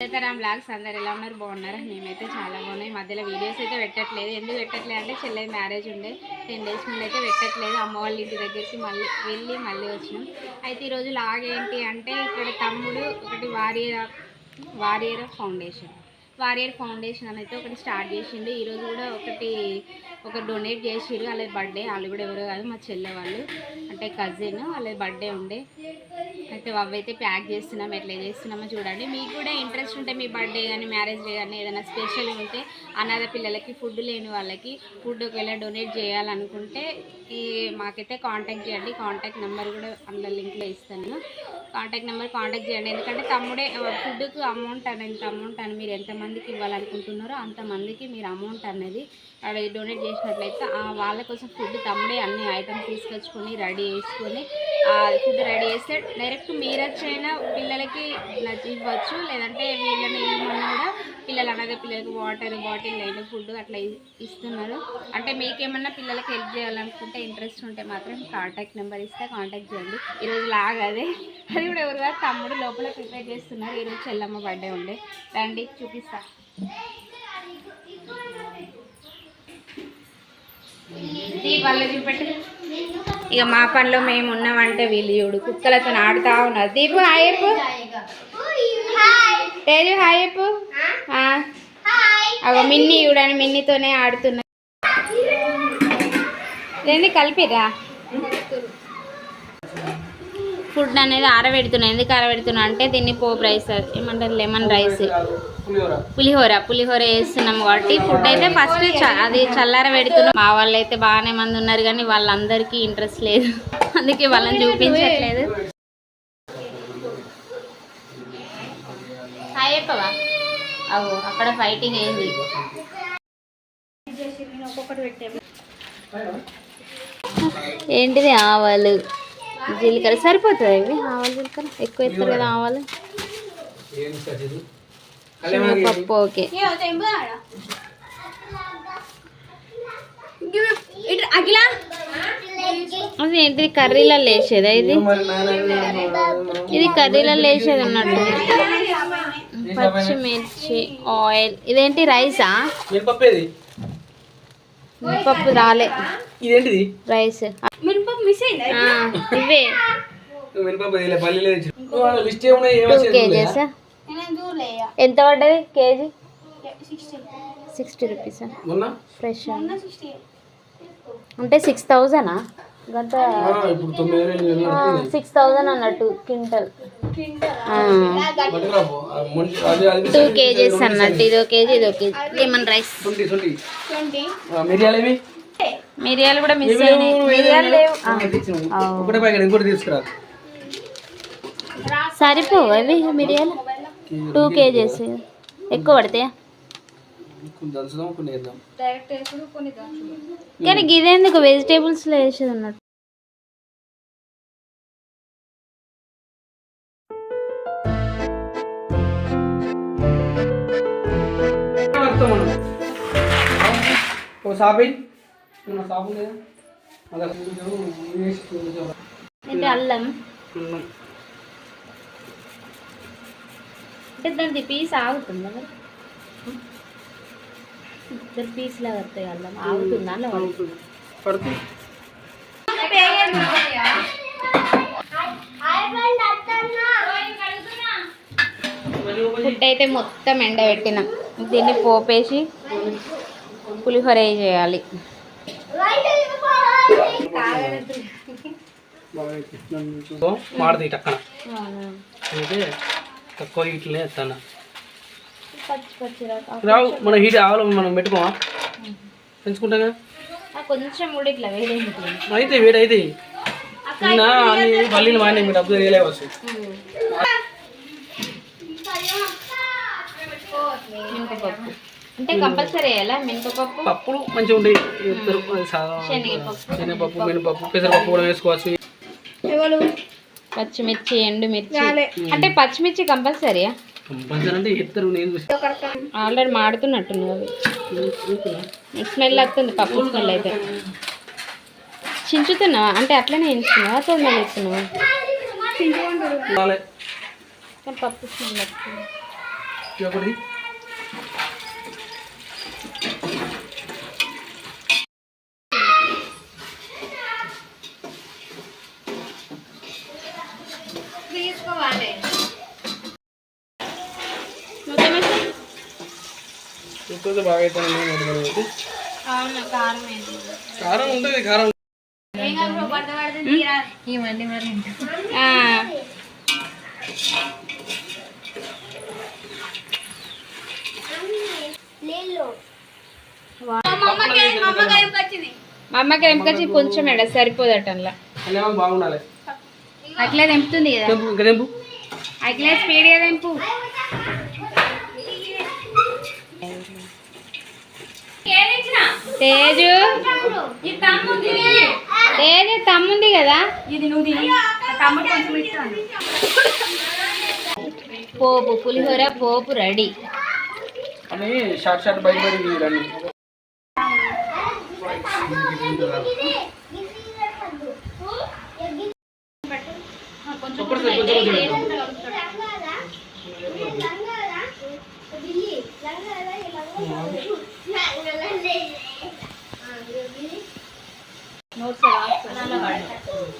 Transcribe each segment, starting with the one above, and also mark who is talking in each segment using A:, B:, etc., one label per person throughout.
A: Sitaram blogs అందరు ఎలా ఉన్నారు? బాగున్నారా? మేమైతే చాలా బాగున్నాయి మధ్యలో వీడియోస్ అయితే పెట్టట్లేదు. ఎందుకు పెట్టట్లేదు అంటే చెల్లె మ్యారేజ్ ఉండే. టెన్ డేస్ ముందు అయితే పెట్టట్లేదు. అమ్మ వాళ్ళ ఇంటి దగ్గరికి మళ్ళీ వెళ్ళి మళ్ళీ వచ్చినాం. అయితే ఈరోజు లాగ్ ఏంటి అంటే ఇక్కడ తమ్ముడు ఒకటి warrior warrior foundation. Warrior foundation అని అయితే ఒకటి స్టార్ట్ చేసిండు. ఈరోజు కూడా ఒకటి ఒక డొనేట్ చేసిరు వాళ్ళ బర్త్డే. వాళ్ళు కూడా ఎవరో కాదు మా చెల్లె వాళ్ళు. అంటే కజిన్ వాళ్ళ బర్త్డే ఉండే. అయితే అవైతే ప్యాక్ చేస్తున్నాం ఎట్లా చేస్తున్నామో చూడండి. మీకు కూడా ఇంట్రెస్ట్ ఉంటే మీ బర్త్డే కానీ మ్యారేజ్ డే కానీ ఏదైనా స్పెషల్ ఉంటే అనాథ పిల్లలకి ఫుడ్ లేని వాళ్ళకి ఫుడ్ ఒకవేళ డొనేట్ చేయాలనుకుంటే ఈ మాకైతే కాంటాక్ట్ చేయండి. కాంటాక్ట్ నెంబర్ కూడా అందులో లింక్లో ఇస్తాను. కాంటాక్ట్ నెంబర్ కాంటాక్ట్ చేయండి. ఎందుకంటే తమ్ముడే ఫుడ్కి అమౌంట్ అనేది ఎంత అమౌంట్ అని మీరు ఎంతమందికి ఇవ్వాలనుకుంటున్నారో అంతమందికి మీరు అమౌంట్ అనేది డొనేట్ చేసినట్లయితే వాళ్ళ కోసం ఫుడ్ తమ్ముడే అన్ని ఐటమ్స్ తీసుకొచ్చుకొని రెడీ చేసుకొని ఫుడ్ రెడీ చేస్తే డైరెక్ట్ మీరొచ్చైనా పిల్లలకి నచ్చి ఇవ్వచ్చు. లేదంటే వీళ్ళని ఇవ్వమన్నా కూడా పిల్లలు అనేది పిల్లలకి వాటర్ బాటిల్ అయిన ఫుడ్ అట్లా ఇస్తున్నారు. అంటే మీకేమన్నా పిల్లలకి హెల్ప్ చేయాలనుకుంటే ఇంట్రెస్ట్ ఉంటే మాత్రం కాంటాక్ట్ నెంబర్ ఇస్తే కాంటాక్ట్ చేయండి. ఈరోజు లాగదే. అదే కూడా ఎవరు కాదు తమ్ముడు లోపల ప్రిపేర్ చేస్తున్నారు. ఈరోజు చెల్లమ్మ బర్త్డే ఉండే. రండి చూపిస్తా. దీపాల్లో చూపెట్టు ఇక మా పనిలో మేము ఉన్నామంటే వీళ్ళు చూడు కుక్కలతో ఆడుతా ఉన్నారు. దీపు హాయ్ చెప్పు. తేజు హాయ్ చెప్పు. ఆ. అగో మిన్ని చూడండి మిన్నితోనే ఆడుతున్నా. రెండు కలిపిరా. ఫుడ్ అనేది ఆరబెడుతున్నా. ఎందుకు ఆరబెడుతున్నా అంటే దీన్ని పోపు రైస్ ఏమంటారు? Lemon rice. పులిహోర. పులిహోర వేస్తున్నాం కాబట్టి ఫుడ్ అయితే ఫస్ట్ అది చల్లార పెడుతున్నాం. మా వాళ్ళు అయితే బాగానే మంది ఉన్నారు కానీ వాళ్ళందరికీ ఇంట్రెస్ట్ లేదు. అందుకే వాళ్ళని చూపించట్లేదు. అవు అక్కడ ఫైటింగ్ అయింది. ఏంటిది ఆవాలు? జీలకర్ర సరిపోతుంది ఇవి ఆవాలు జీలకర్ర ఎక్కువ వేస్తారు కదా ఆవాలు. పప్పు ఓకే. అది ఏంటిది కర్రీలలో వేసేదా ఇది? ఇది కర్రీలలో వేసేది ఉన్నట్టు పచ్చిమిర్చి ఆయిల్. ఇదేంటి? రైసా?
B: మినపప్పేది
A: పప్పు రాలే.
B: ఇదేంటిది?
A: రైస్. ఇవే.
B: మినపప్పు ఇలా పల్లీలో లిస్ట్ ఏమున్నాయి
A: టూ కేజెస్? ఎంత పడ్డది కేజీ? సిక్స్టీ రూపీసా?
B: మొన్న?
A: ఫ్రెష్? అంటే సిక్స్ థౌజండా? గంట. సిక్స్ థౌజండ్ అన్నట్టు క్వింటల్. టూ కేజీస్ అన్నట్టు ఇదో కేజీ ఇదో కేజీ. లెమన్ రైస్
B: మిరియాలు
A: కూడా మిస్ అయినాయి. మిరియాలు
B: లేవు.
A: సరిపోవు అవి మిరియాలు. టూ కేజీస్ ఎక్కువ పడతాయా?
B: కొన్ని దంచుదాం కొన్ని వేద్దాం
A: కానీ గిదెందుకు వెజిటేబుల్స్లో వేసేది అన్నట్టు.
B: ఓ లేదా
A: అంటే అల్లం. అంటే దాని పీస్ ఆగుతుందా మరి? ఇద్దరు పీస్ లాగా వస్తాయి అల్లం ఆగుతుందా
B: అవుతుంది. పడుతుంది
A: ఫుడ్ అయితే మొత్తం ఎండబెట్టిన దీన్ని పోపేసి పులిహోర చేయాలి.
B: మాడది టక్కన అయితే తక్కువ హీట్లనే ఎత్తాను. రావు మన హీట్ ఆవులు మనం పెట్టుకోమా? పెంచుకుంటాం
A: కొంచెం కూడా ఇట్లా వేడేంటి
B: అయితే వేడి అయితే. నిన్న అన్ని పల్లీలు మానే మీరు డబ్బులు వేయలేవచ్చు
A: మినపపప్పు అంటే కంపల్సరీ వేయాలా? మినపపప్పు
B: పప్పులు మంచిగా ఉంటాయి.
A: శనగపప్పు.
B: మినపప్పు పెసరపప్పు కూడా వేసుకోవచ్చు.
A: పచ్చిమిర్చి ఎండుమిర్చి. అంటే పచ్చిమిర్చి కంపల్సరీయా?
B: కంపల్సరీ అంటే నేను
A: ఆల్రెడీ మాడుతున్నట్టున్నది అవి స్మెల్ వస్తుంది పప్పు స్మెల్ అయితే. చించుతున్నావా? అంటే అట్లనే ఇస్తున్నావా
B: రాలే.
A: కానీ పప్పు స్మెల్ వస్తుంది
B: ఇది ఒకటి
A: తీసుకోవాలి మొత్తం వేసి
B: చూస్తే బాగా అవుతుంది
A: అవును కారం ఏంటి?
B: కారం ఉంటుంది కారం.
A: ఆ. వా- మా అమ్మకి ఎంపకొచ్చి కొంచెం ఎడ సరిపోదట
B: బాగుండాలి.
A: అట్లా తెంపుతుంది కదా.
B: తెంపు ఇంకా తెంపు.
A: అట్లా స్పీడ్గా తెంపు. తేజు? తేజు తమ్ముంది కదా? పోపు పులిహోర పోపు రెడీ.
B: అని షార్ట్ షార్ట్ బయట బయట రండి ఒక్కటి సరిపోతుంది, కొంచెం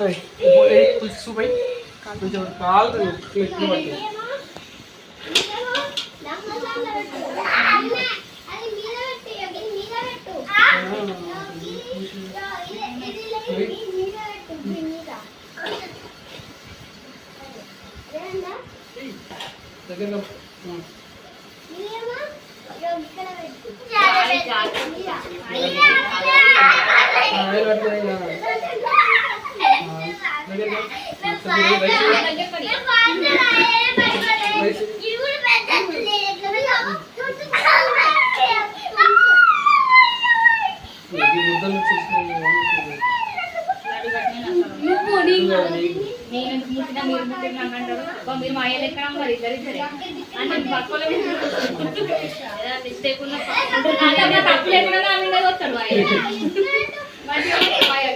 B: ఏయ్, ఇప్పుడు ఏ పులుసు సూప్ అయ్యి కొంచెం కాలుతుంది ఎక్కువ పడుతుంది దగ్గరగా ఉం. ఆ, ఆయిల్ పట్టుకొని, ఆ,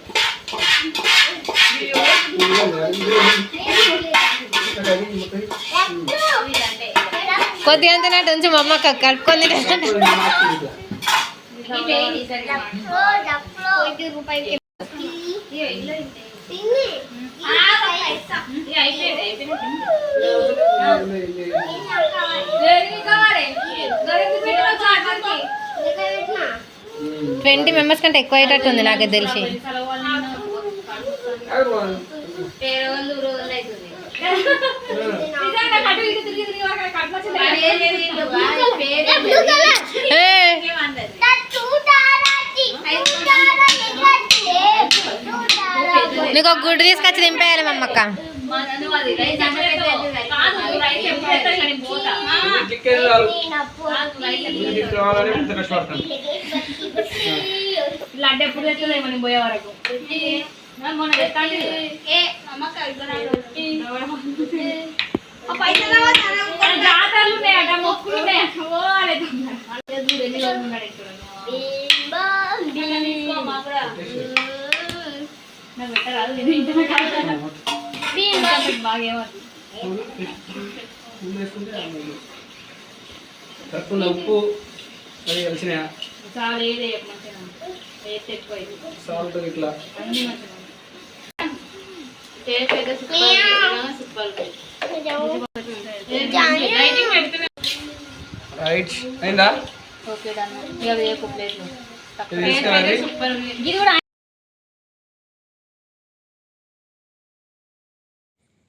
C: కొద్దిగా అంతనట్టు ఉంచి మా అమ్మ కలుపుకొని ట్వంటీ మెంబర్స్ కంటే ఎక్కువ అయ్యేటట్టు ఉంది నాకు తెలిసి. నీకు ఒక గుడ్డు తీసుకొచ్చి దింపేయాలి మా అమ్మక్క
A: లడ్డు ఎప్పుడు తెస్తుంది మనం పోయే వరకు.
B: తక్కువ ఉప్పు అది కలిసిన
A: చాలా ఏదే మంచిగా టేస్ట్ ఎక్కువ అయింది
B: సాల్ట్ ఇట్లా
A: అన్ని మంచిగా టేస్ట్ అయితే సూపర్ సూపర్ రైటింగ్ పెడుతున్నా.
B: రైట్ అయిందా?
A: ఓకే డన్ ఇక వేపు ప్లేట్లు
B: ఇది తీసుకురండి.
A: సూపర్ ఉంది ఇది కూడా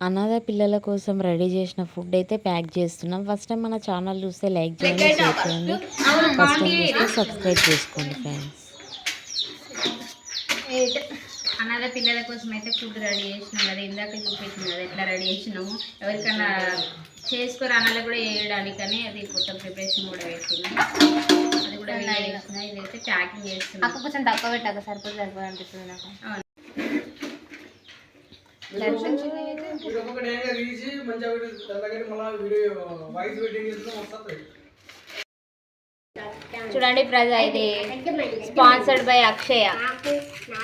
C: అనాథ పిల్లల కోసం రెడీ చేసిన ఫుడ్ అయితే ప్యాక్ చేస్తున్నాం. ఫస్ట్ టైం మన ఛానల్ చూస్తే లైక్ చేయండి షేర్ చేయండి. ఫస్ట్ టైం చూస్తే సబ్స్క్రైబ్ చేసుకోండి ఫ్రెండ్స్
A: అనాథ పిల్లల కోసం అయితే ఫుడ్ రెడీ చేసినాం కదా ఇందాక చూపించింది కదా ఎట్లా రెడీ చేసినాము. ఎవరికైనా చేసుకొని అనాథ కూడా వేయడానికని అది మొత్తం ప్రిపరేషన్ కూడా పెట్టింది అది కూడా చేసిన ఇదైతే ప్యాకింగ్ చేస్తున్నాం.
D: అక్క కొంచెం తక్కువ పెట్టాక సరిపోతుంది సరిపోదు అనిపిస్తుంది నాకు.
A: అవును.
B: వీడియో దాని దగ్గర మళ్ళీ వీడియో వాయిస్ వెయిటింగ్ చేస్తే వస్తుంది
A: చూడండి ప్రజ ఇది స్పాన్సర్డ్ బై అక్షయ.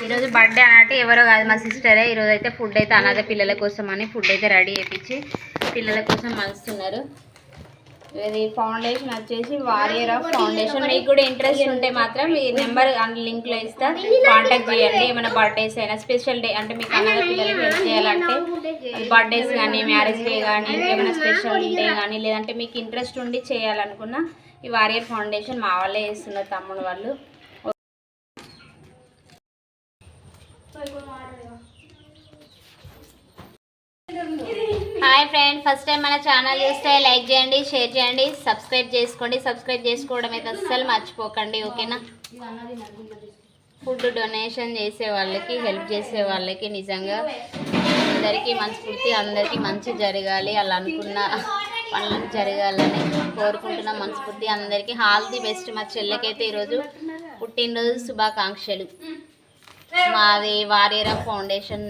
A: ఈరోజు బర్త్డే అన్నట్టు ఎవరో కాదు మా సిస్టరే ఈరోజు అయితే ఫుడ్ అయితే అనాథ పిల్లల కోసం అని ఫుడ్ అయితే రెడీ చేయించి పిల్లల కోసం మలుస్తున్నారు. ఇది ఫౌండేషన్ వచ్చేసి వారియర్ ఆఫ్ ఫౌండేషన్ మీకు కూడా ఇంట్రెస్ట్ ఉంటే మాత్రం ఈ నెంబర్ లింక్లో ఇస్తా. కాంటాక్ట్ చేయండి. ఏమైనా బర్త్డేస్ అయినా స్పెషల్ డే అంటే మీకు అనాథ పిల్లలకి హెల్ప్ చేయాలంటే బర్త్డేస్ కానీ మ్యారేజ్ డే కానీ ఏమైనా స్పెషల్ డే కానీ లేదంటే మీకు ఇంట్రెస్ట్ ఉండి చేయాలనుకున్న ఈ వారియర్ ఫౌండేషన్ మా వాళ్ళే చేస్తున్నారు తమ్ముడు వాళ్ళు. హాయ్ ఫ్రెండ్ ఫస్ట్ టైం మన ఛానల్ చూస్తే లైక్ చేయండి షేర్ చేయండి సబ్స్క్రైబ్ చేసుకోండి సబ్స్క్రైబ్ చేసుకోవడం అయితే అస్సలు మర్చిపోకండి ఓకేనా? ఫుడ్ డొనేషన్ చేసే వాళ్ళకి హెల్ప్ చేసే వాళ్ళకి నిజంగా అందరికీ మనస్ఫూర్తి అందరికీ మంచి జరగాలి అలా అనుకున్న పనులు జరగాలని కోరుకుంటున్న మనస్ఫూర్తి అందరికీ హాల్ ది బెస్ట్. మా చెల్లెకైతే ఈరోజు పుట్టినరోజు శుభాకాంక్షలు. మాది వారియరా ఫౌండేషన్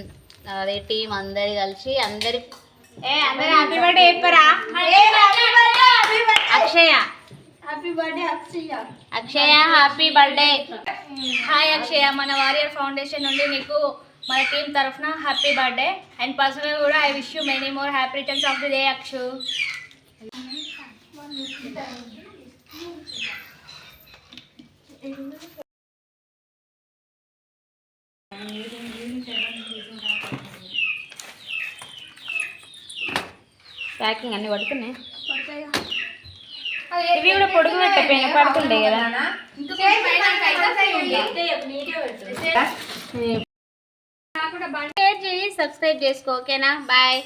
A: అదే టీం అందరు కలిసి అందరి Akshaya.
D: Happy birthday Akshaya.
A: Akshaya happy birthday
D: hi Akshaya. మన వారియర్ ఫౌండేషన్ నుండి నీకు మన టీం తరఫున హ్యాపీ బర్త్డే అండ్ పర్సనల్ కూడా I wish you many more happy returns of the day Akshu.
A: Packing అన్ని పడుతున్నాయి ఇవి కూడా పొడుగు పెట్టపోయినా పడుతుండే కదా షేర్ చేయి సబ్స్క్రైబ్ చేసుకో ఓకేనా బాయ్